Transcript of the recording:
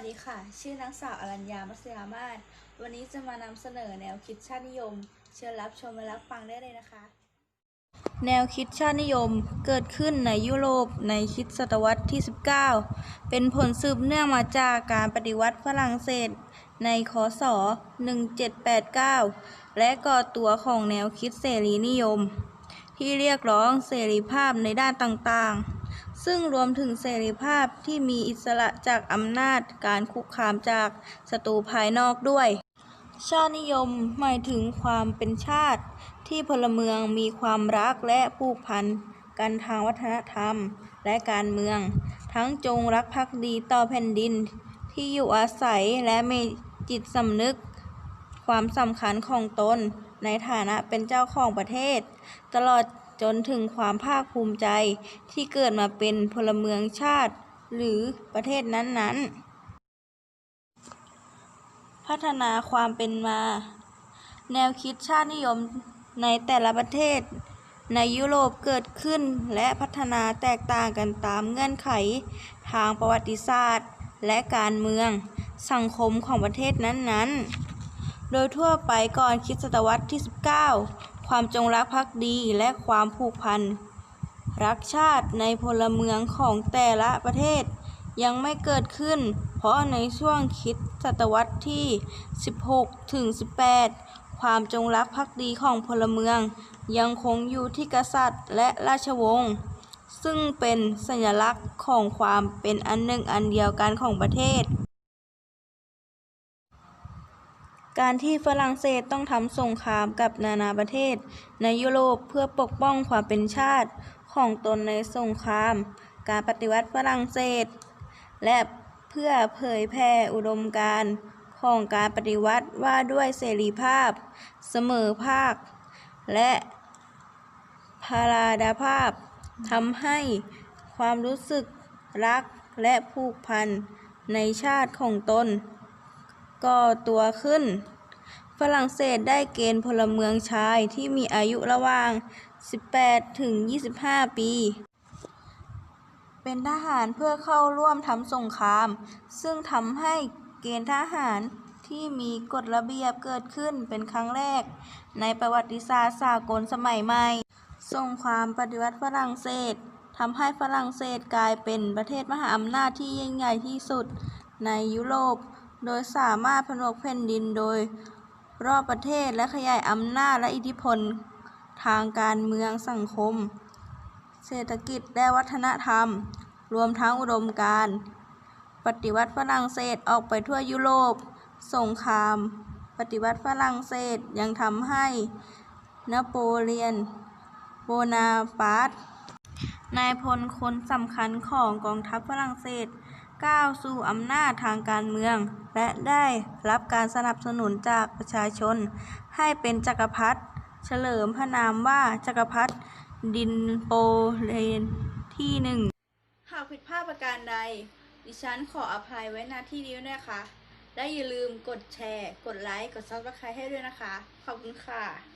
วัสดีค่ะ ชื่อนางสาวอรัญญามัสยามาศวันนี้จะมานำเสนอแนวคิดชาตินิยม เชิญรับชมและรับฟังได้เลยนะคะ แนวคิดชาตินิยมเกิดขึ้นในยุโรปในคิดศตวรรษที่ 19 เป็นผลสืบเนื่องมาจากการปฏิวัติฝรั่งเศส ในคศ 1789 และก่อตัวของแนวคิดเสรีนิยม ที่เรียกร้องเสรีภาพในด้านต่างๆ ซึ่งรวมถึงเสรีภาพที่มีอิสระจากอำนาจการคุกคามจากศัตรูภายนอกด้วย ชาตินิยมหมายถึงความเป็นชาติ ที่พลเมืองมีความรักและผูกพันกันทางวัฒนธรรมและการเมือง ทั้งจงรักภักดีต่อแผ่นดิน ที่อยู่อาศัยและมีจิตสำนึก ความสำคัญของตนในฐานะเป็นเจ้าของประเทศ ตลอด จนถึงความภาคภูมิใจที่เกิดมาเป็นพลเมืองชาติ หรือประเทศนั้นๆ พัฒนาความเป็นมา แนวคิดชาตินิยมในแต่ละประเทศ ในยุโรปเกิดขึ้นและพัฒนาแตกต่างกันตามเงื่อนไข ทางประวัติศาสตร์ และการเมือง สังคมของประเทศนั้นๆ โดยทั่วไปก่อนคริดศตวรรษที่ 19 ความจงรักภักดีและความผูกพัน รักชาติในพลเมืองของแต่ละประเทศยังไม่เกิดขึ้น เพราะในช่วงคิดศตวรรษที่ 16 ถึง 18 ความจงรักภักดีของพลเมือง ยังคงอยู่ที่กษัตริย์และราชวงศ์ซึ่งเป็นสัญลักษณ์ของความเป็นอันหนึ่งอันเดียวกันของประเทศ การที่ฝรั่งเศสต้องทำสงครามกับนานาประเทศ ในยุโรปเพื่อปกป้องความเป็นชาติของตนในสงคราม การปฏิวัติฝรั่งเศส และเพื่อเผยแผ่อุดมการณ์ของการปฏิวัติว่าด้วยเสรีภาพ เสมอภาค และพาราดาภาพทำให้ความรู้สึกรักและผูกพันในชาติของตน ก่อตัวขึ้น ฝรั่งเศสได้เกณฑ์พลเมืองชายที่มีอายุระหว่าง 18 ถึง 25 ปี เป็นทหารเพื่อเข้าร่วมทำสงคราม ซึ่งทำให้เกณฑ์ทหารที่มีกฎระเบียบเกิดขึ้นเป็นครั้งแรก ในประวัติศาสตร์สากลสมัยใหม่สงครามปฏิวัติฝรั่งเศสทำให้ฝรั่งเศสกลายเป็นประเทศมหาอำนาจที่ยิ่งใหญ่ที่สุดในยุโรป โดยสามารถผนวกแผ่นดินโดยรอบประเทศและขยายอำนาจและอิทธิพลทางการเมืองสังคม เศรษฐกิจและวัฒนธรรม รวมทั้งอุดมการ ปฏิวัติฝรั่งเศสออกไปทั่วยุโรป สงคราม ปฏิวัติฝรั่งเศสยังทำให้นโปเลียน โบนาปาร์ตนายพลคนสำคัญของกองทัพฝรั่งเศส ก้าวสู่อำนาจทางการเมือง และได้รับการสนับสนุนจากประชาชน ให้เป็นจักรพรรดิเฉลิมพระนามว่าจักรพรรดิดินโปเลนที่หนึ่งหากผิดพลาดประการใด ดิฉันขออภัยไว้ณที่นี้ด้วยนะคะและอย่าลืมกดแชร์ กดไลค์ กดซับสไครต์ให้ด้วยนะคะ ขอบคุณค่ะ